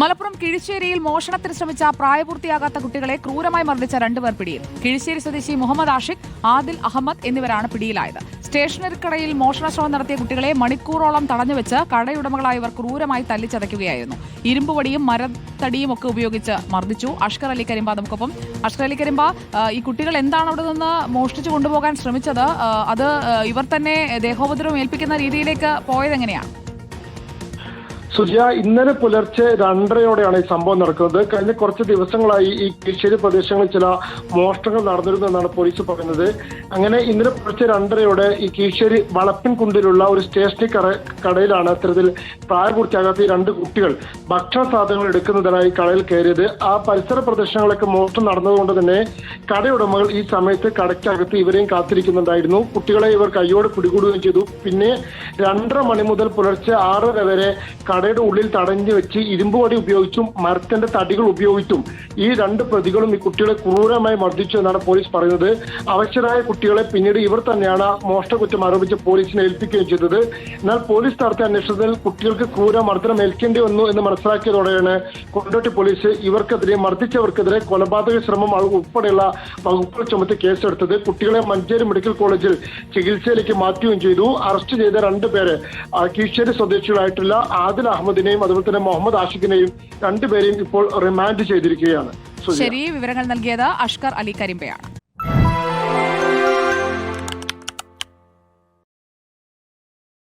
മലപ്പുറം കിഴിശ്ശേരിയിൽ മോഷണത്തിന് ശ്രമിച്ച പ്രായപൂർത്തിയാകാത്ത കുട്ടികളെ ക്രൂരമായി മർദ്ദിച്ച രണ്ടുപേർ പിടിയിൽ. കിഴിശ്ശേരി സ്വദേശി മുഹമ്മദ് ആഷിഖ് ആദിൽ അഹമ്മദ് എന്നിവരാണ് പിടിയിലായത്. സ്റ്റേഷനറി കടയിൽ മോഷണ നടത്തിയ കുട്ടികളെ മണിക്കൂറോളം തടഞ്ഞുവെച്ച് കടയുടമകളായവർ ക്രൂരമായി തല്ലിച്ചതയ്ക്കുകയായിരുന്നു. ഇരുമ്പുവടിയും മരത്തടിയും ഒക്കെ ഉപയോഗിച്ച് മർദ്ദിച്ചു. അഷ്കർ അലി കരിമ്പ നമുക്കൊപ്പം. അഷ്കർ അലി കരിമ്പ ഈ കുട്ടികൾ എന്താണ് അവിടെ നിന്ന് മോഷ്ടിച്ചു കൊണ്ടുപോകാൻ ശ്രമിച്ചത്? അത് ഇവർ തന്നെ ദേഹോപദ്രവം ഏൽപ്പിക്കുന്ന രീതിയിലേക്ക് പോയതെങ്ങനെയാണ്? സുജയ ഇന്നലെ പുലർച്ചെ രണ്ടരയോടെയാണ് ഈ സംഭവം നടക്കുന്നത്. കഴിഞ്ഞ കുറച്ച് ദിവസങ്ങളായി ഈ കീഴ്ശ്ശേരി പ്രദേശങ്ങളിൽ ചില മോഷണങ്ങൾ നടന്നിരുന്നു എന്നാണ് പോലീസ് പറയുന്നത്. അങ്ങനെ ഇന്നലെ പുലർച്ചെ രണ്ടരയോടെ ഈ കിഴ്ശേരി വളപ്പിൻ കുണ്ടിലുള്ള ഒരു സ്റ്റേഷനറി കട കടയിലാണ് അത്തരത്തിൽ പ്രായപൂർത്തിയാകാത്ത ഈ രണ്ട് കുട്ടികൾ ഭക്ഷണ സാധനങ്ങൾ എടുക്കുന്നതിനായി കടയിൽ കയറിയത്. ആ പരിസര പ്രദേശങ്ങളിലൊക്കെ മോഷണം നടന്നതുകൊണ്ട് തന്നെ കടയുടമകൾ ഈ സമയത്ത് കടയ്ക്കകത്ത് ഇവരെയും കാത്തിരിക്കുന്നുണ്ടായിരുന്നു കുട്ടികളെ ഇവർ കൈയോടെ പിടികൂടുകയും ചെയ്തു. പിന്നെ രണ്ടര മണി മുതൽ പുലർച്ചെ ആറര വരെ കടയുടെ ഉള്ളിൽ തടഞ്ഞു വെച്ച് ഇരുമ്പ് വടി ഉപയോഗിച്ചും മരത്തിന്റെ തടികൾ ഉപയോഗിച്ചും ഈ രണ്ട് പ്രതികളും ഈ കുട്ടികളെ ക്രൂരമായി മർദ്ദിച്ചു എന്നാണ് പോലീസ് പറയുന്നത്. അവശരായ കുട്ടികളെ പിന്നീട് ഇവർ തന്നെയാണ് മോഷ്ടകുറ്റം ആരോപിച്ച് പോലീസിനെ ഏൽപ്പിക്കുകയും ചെയ്തത്. എന്നാൽ പോലീസ് നടത്തിയ അന്വേഷണത്തിൽ കുട്ടികൾക്ക് ക്രൂര മർദ്ദനം ഏൽക്കേണ്ടി വന്നു എന്ന് മനസ്സിലാക്കിയതോടെയാണ് കൊണ്ടോട്ടി പോലീസ് ഇവർക്കെതിരെ മർദ്ദിച്ചവർക്കെതിരെ കൊലപാതക ശ്രമം ഉൾപ്പെടെയുള്ള വകുപ്പുകൾ ചുമത്തി കേസെടുത്തത് കുട്ടികളെ മഞ്ചേരി മെഡിക്കൽ കോളേജിൽ ചികിത്സയിലേക്ക് മാറ്റുകയും ചെയ്തു. അറസ്റ്റ് ചെയ്ത രണ്ടുപേരെ കീഴ്ശ്ശേരി സ്വദേശികളായിട്ടുള്ള ആദിൽ അഹമ്മദിനെയും അതുപോലെ തന്നെ മുഹമ്മദ് ആഷിഖിനെയും രണ്ടുപേരെയും ഇപ്പോൾ റിമാൻഡ് ചെയ്തിരിക്കുകയാണ്. ശരി വിവരങ്ങൾ നൽകിയത് അഷ്കർ അലി കരിമ്പയാണ്.